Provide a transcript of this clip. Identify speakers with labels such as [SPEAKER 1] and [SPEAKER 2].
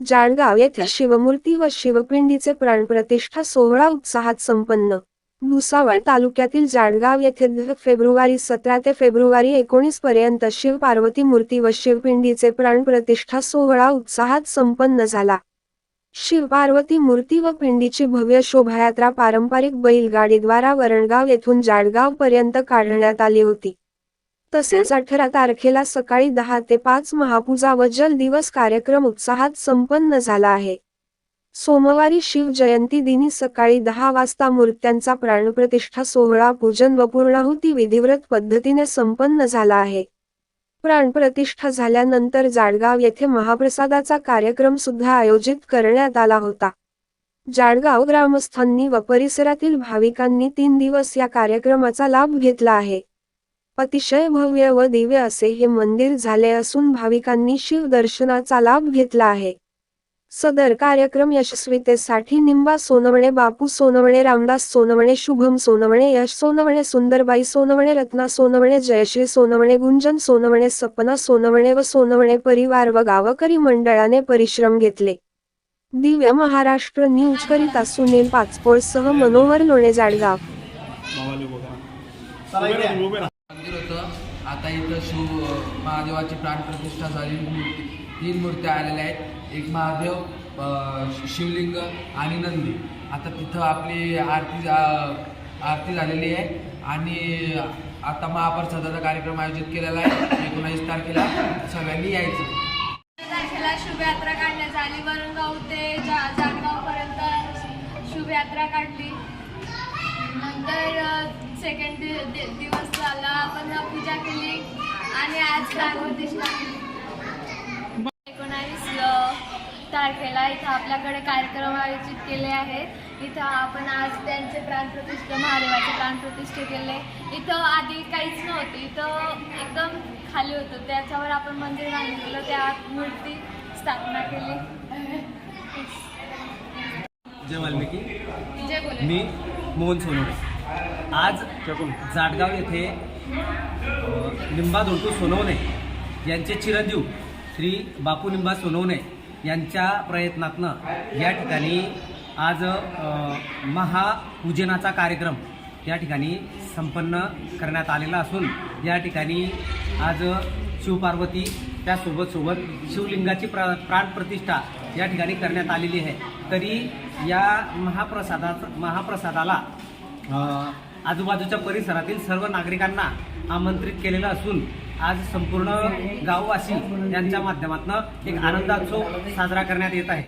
[SPEAKER 1] जाळगाव येथे शिवमूर्ती व शिवपिंडीचे प्राणप्रतिष्ठा सोहळा उत्साहात संपन्न. भुसावळ तालुक्यातील जाळगाव येथे फेब्रुवारी सतरा ते फेब्रुवारी एकोणीस पर्यंत शिव पार्वती मूर्ती व शिवपिंडीचे प्राणप्रतिष्ठा सोहळा उत्साहात संपन्न झाला. शिव पार्वती मूर्ती व पिंडीची भव्य शोभायात्रा पारंपरिक बैलगाडीद्वारा वरणगाव येथून जाळगाव पर्यंत काढण्यात आली होती. तसेच अठरा तारखेला सकाळी दहा ते पाच महापूजा व जल दिवस कार्यक्रम उत्साहात संपन्न झाला आहे. सोमवारी शिव जयंती दिनी सकाळी दहा वाजता मूर्त्यांचा प्राणप्रतिष्ठा सोहळा पूजन व पूर्णाहुती विधिव्रत पद्धतीने संपन्न झाला आहे. प्राणप्रतिष्ठा झाल्यानंतर जाडगाव येथे महाप्रसादाचा कार्यक्रम सुद्धा आयोजित करण्यात आला होता. जाडगाव ग्रामस्थांनी व परिसरातील भाविकांनी तीन दिवस या कार्यक्रमाचा लाभ घेतला आहे. अतिशय भव्य व दिव्य असे हे मंदिर झाले असून भाविकांनी शिव दर्शनाचा लाभ घेतला आहे. सदर कार्यक्रम यशस्वीतेसाठी निंबा सोनवणे बापू सोनवणे रामदास सोनवणे शुभम सोनवणे यश सोनवणे सुंदरबाई सोनवणे रत्ना सोनवणे जयश्री सोनवणे गुंजन सोनवणे सपना सोनवणे व सोनवणे परिवार व गावकरी मंडळाने परिश्रम घेतले. दिव्य महाराष्ट्र न्यूज करिता सुनील पाचपोळसह मनोहर लोणे जाडगाव
[SPEAKER 2] आता इथं शिव महादेवाची प्राणप्रतिष्ठा झाली. मूर्ती तीन मूर्त्या आलेल्या आहेत. एक महादेव शिवलिंग आणि नंदी. आता तिथं आपली आरती झा- आरती झालेली आहे. आणि आता महाप्रसादाचा कार्यक्रम आयोजित केलेला आहे. एकोणावीस तारखेला सगळ्यांनी यायचं.
[SPEAKER 3] तारखेला शुभयात्रा काढण्यात आली. वरणगाव ते जा जाणगावपर्यंत शुभयात्रा काढली. नंतर सेकंड दिवस झाला आपण पूजा केली आणि आज केली एकोणावीस तारखेला इथं आपल्याकडे कार्यक्रम आयोजित केले आहेत. इथं आपण आज त्यांचे प्राणप्रतिष्ठा महादेवाचे प्राणप्रतिष्ठा केले. इथं आधी काहीच नव्हतं. इथं एकदम खाली होतं. त्याच्यावर आपण मंदिर बांधून केलं त्यात मूर्ती स्थापना केली.
[SPEAKER 4] जय वाल्मिकी. मी मोहन सोनवणे आज जाटगाव येथे निंबा धोंटू सोनवणे यांचे चिरंजीव श्री बापू निंबा सोनवणे यांच्या प्रयत्नातनं या ठिकाणी आज महापूजनाचा कार्यक्रम या ठिकाणी संपन्न करण्यात आलेला असून या ठिकाणी आज शिवपार्वती त्यासोबत सोबत शिवलिंगाची प्रा प्राणप्रतिष्ठा या ठिकाणी करण्यात आलेली आहे. तरी या महाप्रसादा महाप्रसादाला आजूबाजूच्या परिसरातील सर्व नागरिकांना आमंत्रित केलेलं असून आज संपूर्ण गाववासी यांच्या माध्यमातून एक आनंदोत्सव साजरा करण्यात येत आहे.